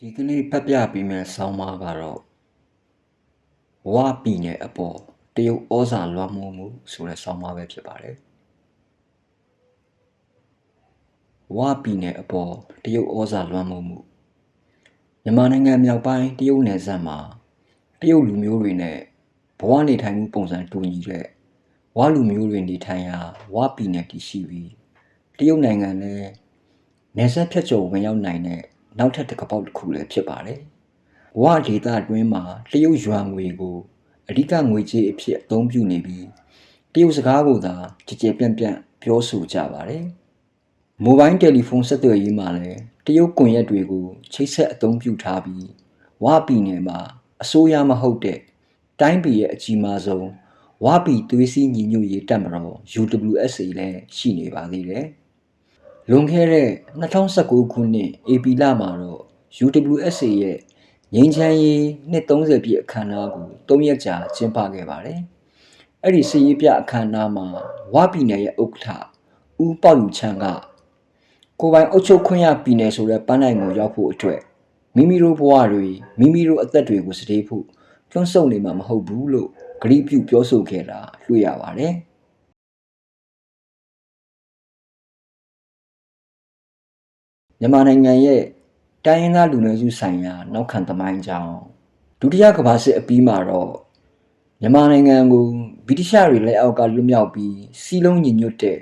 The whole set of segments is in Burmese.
ဒီကနေ့ဖတ်ပြပေးမယ့်ဆောင်းပါးကတော့ဝပြည်နယ်အပေါ်တရုတ်ဩဇာလွှမ်းမိုးမှုဆိုတဲ့ဆောင်းပါးပဲဖြစ်ပါတယ်ဝပြည်နယ်အပေါ်တရုတ်ဩဇာလွှမ်းမိုးမှုမြန်မာနိုင်ငံမြောက်ပိုင်းတရုတ်နယ်စပ်မှာတရုတ်လူမျိုးတွေနဲ့ဘဝနေထိုင်မှုပုံစံတူညီတဲ့ဝလူမျိုးတွေနေထိုင်ရာဝပြည်နယ်တည်ရှိပြီးတရုတ်နိုင်ငံနဲ့နယ်စပ်ဖြတ်ကျော်ဝင်ရောက်နိုင်တဲ့ နောက်ထပ်တစ်ကပေါက်တစ်ခုလည်းဖြစ်ပါတယ်။ဝဒေတာအတွင်းမှာတရုတ်ယွမ်ငွေကိုအဓိကငွေကြေးအဖြစ်အသုံးပြုနေပြီးတရုတ်စကားကိုသာကြည်ကြဲပြန့်ပြန့်ပြောဆိုကြပါတယ်။မိုဘိုင်းတယ်လီဖုန်းဆက်သွယ်ရေးမှာလည်းတရုတ်ကွန်ရက်တွေကိုချိတ်ဆက်အသုံးပြုထားပြီးဝပြည်နယ်မှာအစိုးရမဟုတ်တဲ့တိုင်းပြည်ရဲ့အကြီးမားဆုံးဝပြည်သွေးစည်းညီညွတ်ရေးတပ်မတော် UWSA လည်းရှိနေပါသေးတယ်။ လွန်ခဲ့တဲ့2019ခုနှစ် AP လမှာတော့ UWSA ရဲ့ငင်းချမ်းရေးနှစ်30ပြည့်အခမ်းအနားကို3ရက်ကြာကျင်းပခဲ့ပါတယ်။အဲ့ဒီစီရေးပြအခမ်းအနားမှာဝပြည်နယ်ရဲ့ဥက္ကဋ္ဌဦးပေါယူချန်းကကိုယ်ပိုင်အုပ်ချုပ်ခွင့်ရပြည်နယ်ဆိုတဲ့ပန်းနိုင်ကိုရောက်ဖို့အတွက်မိမိတို့ဘဝတွေမိမိတို့အသက်တွေကိုစတေးဖို့တွန်းဆုတ်နေမှာမဟုတ်ဘူးလို့ဂရုပြုပြောဆိုခဲ့တာတွေ့ရပါတယ်။ မြန်မာနိုင်ငံရဲ့တိုင်းရင်းသားလူနည်းစုဆိုင်ရာနောက်ခံသမိုင်းကြောင်းဒုတိယကမ္ဘာစစ်အပြီးမှာတော့မြန်မာနိုင်ငံကိုဗြိတိရှတွေလက်အောက်ကလွတ်မြောက်ပြီးစီးလုံးညီညွတ်တဲ့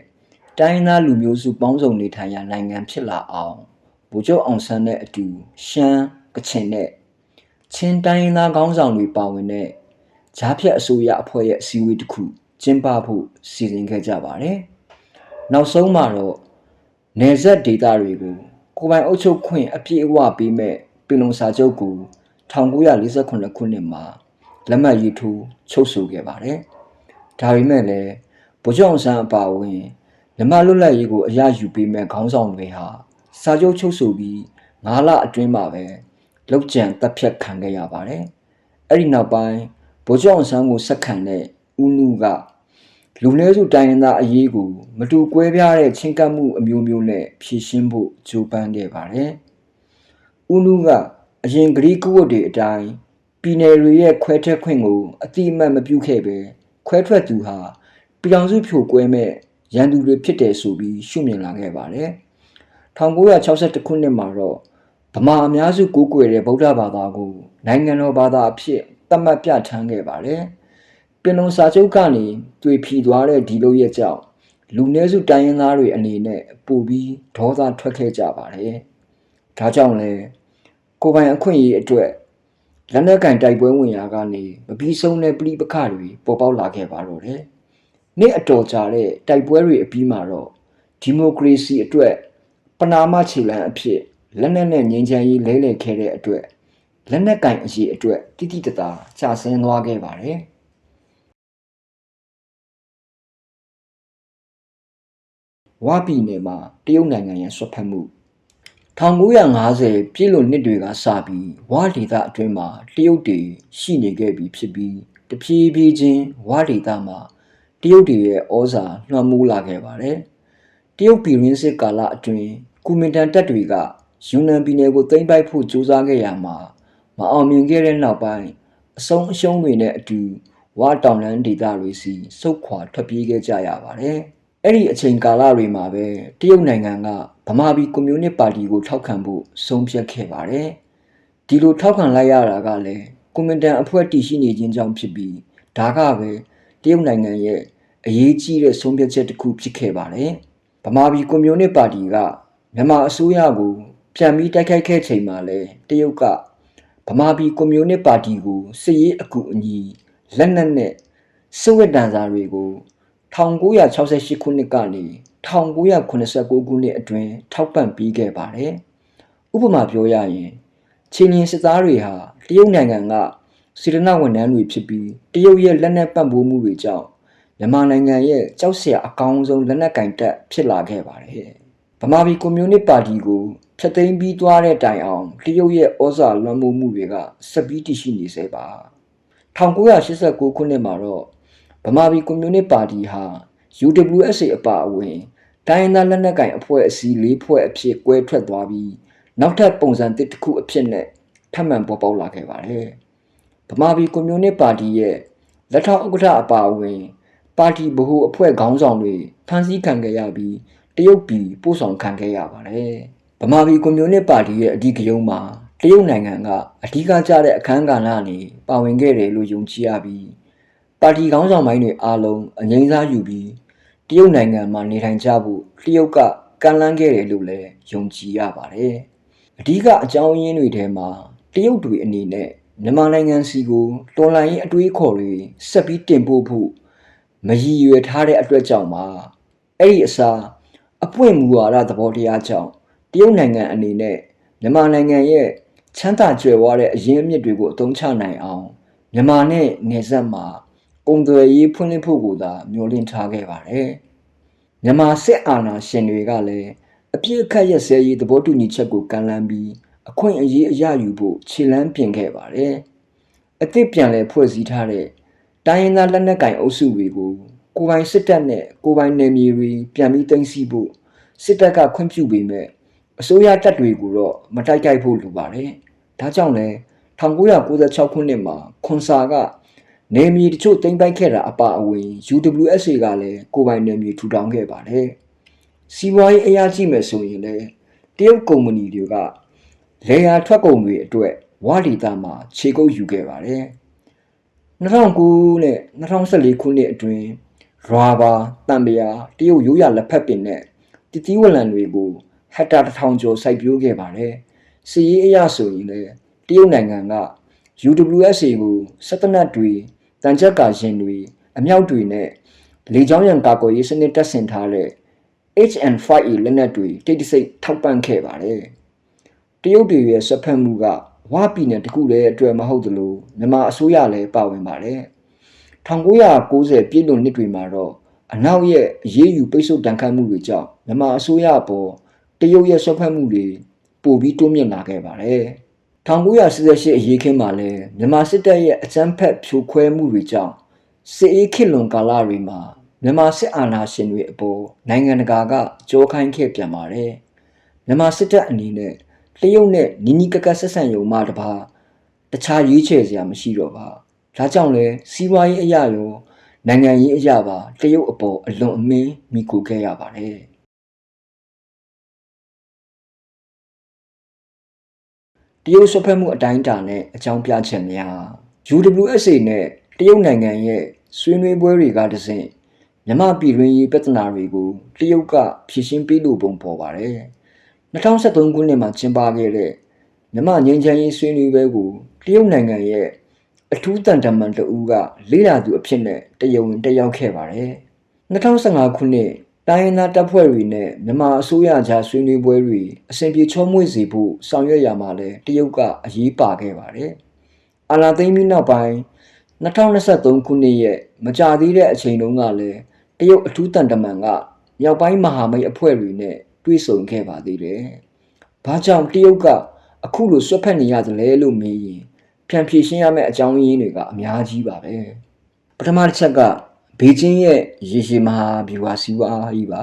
တိုင်းရင်းသားလူမျိုးစုပေါင်းစုံနေထိုင်ရာနိုင်ငံဖြစ်လာအောင်ဗိုလ်ချုပ်အောင်ဆန်းနဲ့အတူရှမ်းကချင်နဲ့ချင်းတိုင်းရင်းသားခေါင်းဆောင်တွေပါဝင်တဲ့ဂျားဖြတ်အစိုးရအဖွဲ့ရဲ့အစည်းအဝေးတစ်ခုကျင်းပဖို့စီစဉ်ခဲ့ကြပါတယ်။နောက်ဆုံးမှာတော့နယ်စပ်ဒေသတွေကို ကိုယ်ပိုင်အုပ်ချုပ်ခွင့်အပြည့်အဝပေးမဲ့ပြည်လုံစာချုပ်ကို1948ခုနှစ်မှာလက်မှတ်ရေးထိုးချုပ်ဆိုခဲ့ပါတယ်။ဒါပေမဲ့လည်းဗိုလ်ချုပ်အောင်ဆန်းအပါအဝင်လက်မှတ်လွတ်လပ်ရေးကိုအရယူပေးမဲ့ခေါင်းဆောင်တွေဟာစာချုပ်ချုပ်ဆိုပြီး9လအတွင်းမှာပဲလောက်ကျန်တပ်ဖြတ်ခံခဲ့ရပါတယ်။အဲ့ဒီနောက်ပိုင်းဗိုလ်ချုပ်အောင်ဆန်းကိုဆက်ခံတဲ့ဦးနုက လူနည်းစုတိုင်းရင်းသားအရေးကိုမတူကွဲပြားတဲ့ချင်းကပ်မှုအမျိုးမျိုးနဲ့ဖြည့်ရှင်းဖို့ကြိုးပမ်းခဲ့ပါတယ်။ဦးနုကအရင်ဂရီးကုဝတ်တွေအတိုင်းပြည်နယ်တွေရဲ့ခွဲထွက်ခွင့်ကိုအတိအမှတ်မပြုခဲ့ပဲခွဲထွက်သူဟာပြည်တော်စုဖြိုကွဲမဲ့ရန်သူတွေဖြစ်တယ်ဆိုပြီးရှုမြင်လာခဲ့ပါတယ်။1962ခုနှစ်မှာတော့ဗမာအများစုကိုးကွယ်တဲ့ဗုဒ္ဓဘာသာကိုနိုင်ငံတော်ဘာသာအဖြစ်သတ်မှတ်ပြဋ္ဌာန်းခဲ့ပါတယ်။ ပင်လုံစာချုပ်ကနေတွေ့ဖြီသွားတဲ့ဒီလိုရဲ့ကြောင့်လူနည်းစုတိုင်းရင်းသားတွေအနေနဲ့ပိုပြီးဒေါသထွက်ခဲ့ကြပါတယ်။ဒါကြောင့်လဲကိုယ်ပိုင်အခွင့်အရေးအတွက်လက်နက်ကင်တိုက်ပွဲဝင်ရာကနေမပြီးဆုံးတဲ့ပြိပခတွေပေါ်ပေါက်လာခဲ့ပါတော့တယ်။နေ့အတော်ကြာတဲ့တိုက်ပွဲတွေအပြီးမှာတော့ဒီမိုကရေစီအတွက်ပနာမခြေလှမ်းအဖြစ်လက်နက်နဲ့ငြိမ်းချမ်းရေးလဲလှယ်ခဲ့တဲ့အတွက်လက်နက်ကင်အရေးအတွက်တိတိတသားကြာဆင်းသွားခဲ့ပါတယ်။ ဝပြည်နယ်မှာတရုတ်နိုင်ငံရဲ့ဆွတ်ဖက်မှု1950ပြည့်လွန်နှစ်တွေကစပြီးဝဒေသအတွင်းမှာတရုတ်တွေရှိနေခဲ့ပြီးဖြစ်ပြီးတဖြည်းဖြည်းချင်းဝဒေသမှာတရုတ်တွေရဲ့ဩဇာလွှမ်းမိုးလာခဲ့ပါတယ်။တရုတ်ပြည်ရင်းစစ်ကာလအတွင်းကူမင်တန်တပ်တွေကယူနန်ပြည်နယ်ကိုသိမ်းပိုက်ဖို့ကြိုးစားခဲ့ရမှာမအောင်မြင်ခဲ့တဲ့နောက်ပိုင်းအဆုံးအရှုံးတွေနဲ့အတူဝါတောင်လန်းဒေသတွေစီစုတ်ခွာထွက်ပြေးခဲ့ကြရပါတယ်။ အဲ့ဒီအချိန်ကာလတွေမှာပဲတရုတ်နိုင်ငံကဗမာပြည်ကွန်မြူနစ်ပါတီကိုထောက်ခံဖို့ဆုံးဖြတ်ခဲ့ပါတယ်။ဒီလိုထောက်ခံလိုက်ရတာကလည်းကွန်မန်တန်အဖွဲ့တည်ရှိနေခြင်းကြောင့်ဖြစ်ပြီးဒါကပဲတရုတ်နိုင်ငံရဲ့အရေးကြီးတဲ့ဆုံးဖြတ်ချက်တစ်ခုဖြစ်ခဲ့ပါတယ်။ဗမာပြည်ကွန်မြူနစ်ပါတီကမြန်မာအစိုးရကိုပြန်ပြီးတိုက်ခိုက်ခဲ့ချိန်မှာလဲတရုတ်ကဗမာပြည်ကွန်မြူနစ်ပါတီကိုစစ်ရေးအကူအညီလက်နက်နဲ့စစ်ဝတ်တန်စာတွေကို 1968ခုနှစ်ကနေ1989ခုနှစ်အတွင်းထောက်ပံ့ပေးခဲ့ပါတယ်။ဥပမာပြောရရင်ချင်းရင်စစ်သားတွေဟာတရုတ်နိုင်ငံကစေတနာဝန်ထမ်းတွေဖြစ်ပြီးတရုတ်ရဲ့လက်နက်ပံ့ပိုးမှုတွေကြောင့်မြန်မာနိုင်ငံရဲ့ကြောက်စရာအကောင်းဆုံးလက်နက်ကင်တပ်ဖြစ်လာခဲ့ပါတယ်။ဗမာပြည်ကွန်မြူနစ်ပါတီကိုဖျက်သိမ်းပြီးသွားတဲ့တိုင်အောင်တရုတ်ရဲ့ဩဇာလွှမ်းမိုးမှုတွေကဆက်ပြီးတည်ရှိနေသေးပါ1989ခုနှစ်မှာတော့ ဗမာပြည်ကွန်မြူနစ်ပါတီဟာ UWSA အပါအဝင်တိုင်းသားလက်နက်ကင်အဖွဲ့အစည်း၄ဖွဲ့အဖြစ်ကွဲထွက်သွားပြီးနောက်ထပ်ပုံစံတစ်တစ်ခုအဖြစ်နဲ့ထပ်မံပေါ်ပေါက်လာခဲ့ပါတယ်။ဗမာပြည်ကွန်မြူနစ်ပါတီရဲ့လက်ထောက်ဥက္ကဋ္ဌအပါအဝင်ပါတီဗဟိုအဖွဲ့ခေါင်းဆောင်တွေဖမ်းဆီးခံခဲ့ရပြီးတရုတ်ပြည်ပို့ဆောင်ခံခဲ့ရပါတယ်။ဗမာပြည်ကွန်မြူနစ်ပါတီရဲ့အဓိကရုဏ်းမှာတရုတ်နိုင်ငံကအဓိကကျတဲ့အခမ်းကဏ္ဍနေပါဝင်ခဲ့တယ်လို့ယုံကြည်ရပြီး ပါတီခေါင်းဆောင်ပိုင်းတွေအားလုံးအငြိမ်းစားယူပြီးတရုတ်နိုင်ငံမှာနေထိုင်ကြဖို့တရုတ်ကကန့်လန့်ခဲ့တယ်လို့လည်းယုံကြည်ရပါတယ်။အဓိကအကြောင်းရင်းတွေထဲမှာတရုတ်တွေအနေနဲ့မြန်မာနိုင်ငံစီကိုတော်လှန်ရေးအတွေးအခေါ်တွေဆက်ပြီးတင်ပို့ဖို့မရည်ရွယ်ထားတဲ့အတွက်ကြောင့်ပါအဲ့ဒီအစားအပွင့်မူဝါဒသဘောတရားကြောင့်တရုတ်နိုင်ငံအနေနဲ့မြန်မာနိုင်ငံရဲ့ချမ်းသာကြွယ်ဝတဲ့အရင်းအမြစ်တွေကိုအသုံးချနိုင်အောင်မြန်မာနဲ့နေဆက်မှာ ကုန်သွယ်ရေးဖွင့်လှစ်ဖို့ကိုသာမျှော်လင့်ထားခဲ့ပါတယ်မြန်မာစစ်အာဏာရှင်တွေကလည်းအပြစ်အခတ်ရစဲရေးသဘောတူညီချက်ကိုကမ်းလှမ်းပြီးအခွင့်အရေးအရယူဖို့ခြေလှမ်းပြင်ခဲ့ပါတယ်အသစ်ပြန်လည်ဖွဲ့စည်းထားတဲ့တိုင်းရင်းသားလက်နက်ကင်အုပ်စုတွေကိုကိုယ်ပိုင်စစ်တပ်နဲ့ကိုယ်ပိုင်နယ်မြေတွေပြန်ပြီးသိမ်းဆည်းဖို့စစ်တပ်ကခွင့်ပြုပေမဲ့အစိုးရတပ်တွေကိုတော့မတိုက်ခိုက်ဖို့လိုပါတယ်။ဒါကြောင့်လဲ1996ခုနှစ်မှာခွန်ဆာက နေမြေတချို့သိမ်းပိုက်ခဲ့တာအပါအဝင် UWSA ကလည်းကိုယ်ပိုင်နယ်မြေထူထောင်ခဲ့ပါတယ်။စီးပွားရေးအရာကြည့်မယ်ဆိုရင်လည်းတရုတ်ကုမ္ပဏီတွေကလေယာထွက်ကုန်တွေအတွက်ဝါဒီတာမှာခြေကုပ်ယူခဲ့ပါတယ်။2009နဲ့2014ခုနှစ်အတွင်းရာဘာတံပရာတရုတ်ရိုးရာလက်ဖက်ပင်နဲ့တတိဝလံတွေကိုဟက်တာတစ်ထောင်ကျော်စိုက်ပျိုးခဲ့ပါတယ်။စီရေးအရဆိုရင်လည်းတရုတ်နိုင်ငံက UWSA ကိုစက်တနတ်တွေတန်ချက်ကာရင်တွေအမြောက်တွေနဲ့လေကြောင်းရန်ကာကွယ်ရေးစနစ်တပ်ဆင်ထားတဲ့ HN5A လက်နက်တွေတိတ်တဆိတ်ထောက်ပံ့ခဲ့ပါတယ်။တရုတ်တွေရဲ့ဆွတ်ဖက်မှုကဝါပြည်နယ်တခုတည်းအတွက်မဟုတ်သလိုမြန်မာအစိုးရလည်းပါဝင်ပါတယ်။1990ပြည်လွန်နှစ်တွေမှာတော့အနောက်ရဲ့အရေးယူပိတ်ဆို့တန်ခတ်မှုတွေကြောင့်မြန်မာအစိုးရအပေါ်တရုတ်ရဲ့ဆွတ်ဖက်မှုတွေပိုပြီးတိုးမြင့်လာခဲ့ပါတယ်။ 1988အရေးခင်းမှာလည်းမြန်မာစစ်တပ်ရဲ့အကြမ်းဖက်ဖြိုခွဲမှုတွေကြောင့်စစ်အေးခေတ်လွန်ကာလတွေမှာမြန်မာစစ်အာဏာရှင်တွေအပေါ်နိုင်ငံတကာကကြောခိုင်းခဲ့ပြန်ပါတယ်မြန်မာစစ်တပ်အနေနဲ့တရုတ်နဲ့နီးနီးကပ်ကပ်ဆက်ဆံရုံမှတပါတခြားရွေးချယ်စရာမရှိတော့ပါဒါကြောင့်လဲစီးပွားရေးအရာရောနိုင်ငံရေးအရာပါတရုတ်အပေါ်အလွန်အမင်းမိကိုခဲ့ရပါတယ် တရုတ်ဆွတ်ဖက်မှုအတိုင်းအတာနဲ့အကြောင်းပြချက်များ UWSA နဲ့တရုတ်နိုင်ငံရဲ့ဆွေးနွေးပွဲတွေကတဆင့်မြမပြည်တွင်းရေးပြဿနာတွေကိုတရုတ်ကဖြေရှင်းပေးလို့ပုံပေါ်ပါတယ်2013ခုနှစ်မှာကျင်းပခဲ့တဲ့မြမငြိမ်းချမ်းရေးဆွေးနွေးပွဲကိုတရုတ်နိုင်ငံရဲ့အထူးတန်တမန်တဦးကလေးလာသူအဖြစ်နဲ့တရုံတက်ရောက်ခဲ့ပါတယ်2015ခုနှစ် တိုင်းရင်းသားတပ်ဖွဲ့တွေနဲ့မြန်မာအစိုးရကြားဆွေးနွေးပွဲတွေအစဉ်ပြေချောမွေ့စေဖို့ဆောင်ရွက်ရမှာလဲတရုတ်ကအရေးပါခဲ့ပါတယ်။အာလာသိမ်းပြီးနောက်ပိုင်း2023ခုနှစ်ရဲ့မကြသေးတဲ့အချိန်တုန်းကလည်းတရုတ်အထူးတန်တမန်ကမြောက်ပိုင်းမဟာမိတ်အဖွဲ့တွေနဲ့တွေ့ဆုံခဲ့ပါသေးတယ်။ဘာကြောင့်တရုတ်ကအခုလိုဆွတ်ဖက်နေရသလဲလို့မေးရင်ပြန်ဖြေရှင်းရမယ့်အကြောင်းရင်းတွေကအများကြီးပါပဲ။ပထမတစ်ချက်က ဘေကျင်းရဲ့ရေရှည်မဟာဗျူဟာစီးပွားကြီးပါ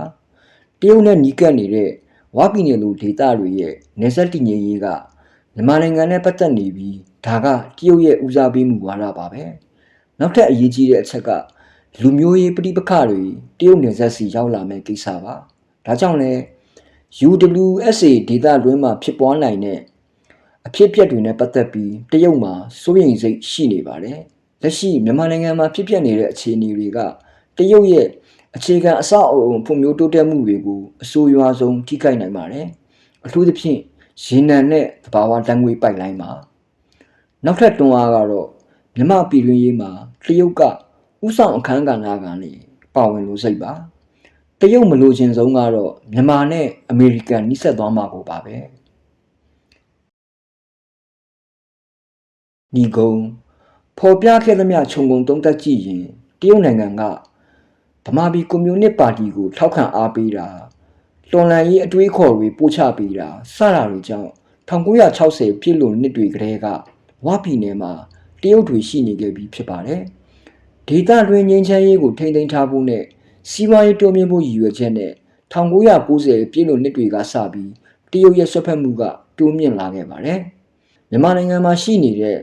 တရုတ်နဲ့နီးကပ်နေတဲ့ဝါပြည်နယ်လိုဒေသတွေရဲ့နေဆက်တည်ငြိမ်ရေးကမြန်မာနိုင်ငံနဲ့ပတ်သက်နေပြီးဒါကတရုတ်ရဲ့ဦးစားပေးမှုဝါဒပါပဲနောက်ထပ်အရေးကြီးတဲ့အချက်ကလူမျိုးရေးပြဋိပက္ခတွေတရုတ်နယ်စပ်စီရောက်လာမဲ့ကိစ္စပါဒါကြောင့်လဲ UWSA ဒေသတွင်းမှာဖြစ်ပွားနိုင်တဲ့အဖြစ်အပျက်တွေနဲ့ပတ်သက်ပြီးတရုတ်မှာစိုးရိမ်စိတ်ရှိနေပါတယ် လက်ရှိမြန်မာနိုင်ငံမှာဖြစ်ပျက်နေတဲ့အခြေအနေတွေကတရုတ်ရဲ့အခြေခံအဆောက်အအုံဖွံ့ဖြိုးတိုးတက်မှုတွေကိုအဆိုးရွားဆုံးထိခိုက်နိုင်ပါတယ်။အထူးသဖြင့်ရေနံနဲ့သဘာဝဓာတ်ငွေပိုက်လိုင်းမှာနောက်ထပ်တွန်းအားကတော့မြမပြည်တွင်းရေးမှာတရုတ်ကဥဆောင်အခန်းကဏ္ဍကနေပါဝင်လို့စိတ်ပါ။တရုတ်မလိုချင်ဆုံးကတော့မြန်မာနဲ့အမေရိကန်နှိစက်သွားမှာကိုပါပဲ။ဒီကုန်း ဖော်ပြခဲ့သမျှခြုံငုံသုံးသပ်ကြည့်ရင်တရုတ်နိုင်ငံကဗမာပြည်ကွန်မြူနစ်ပါတီကိုထောက်ခံအားပေးတာတော်လှန်ရေးအတွေးခေါ်တွေပို့ချပေးတာစတာတွေကြောင့်1960ပြည့်လို့နှစ်တွေကတည်းကဝပြည်နယ်မှာတရုတ်တွေရှိနေခဲ့ပြီးဖြစ်ပါတယ်။ဒေသတွင်းငြိမ်းချမ်းရေးကိုထိန်းသိမ်းထားဖို့နဲ့စီးပွားရေးတိုးမြင့်ဖို့ရည်ရွယ်ချက်နဲ့1990ပြည့်လို့နှစ်တွေကစပြီးတရုတ်ရဲ့ဆွတ်ဖက်မှုကပတိုးမြင့်လာခဲ့ပါတယ်မြန်မာနိုင်ငံမှာရှိနေတဲ့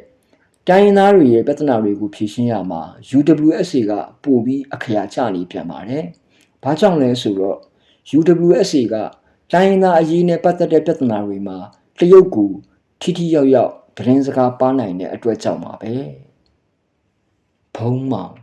တိုင်းရင်းသားတွေရဲ့ပြဿနာတွေကိုဖြေရှင်းရမှာ UWSA ကပို့ပြီးအခရာချနေပြန်ပါတယ်။ဘာကြောင့်လဲဆိုတော့ UWSA ကတိုင်းရင်းသားအရေးနဲ့ပတ်သက်တဲ့ပြဿနာတွေမှာတရုတ်ကိုထိထိရောက်ရောက်သတင်းစကားပါနိုင်တဲ့အတွက်ကြောင့်ပါပဲ။ဘုံမောင်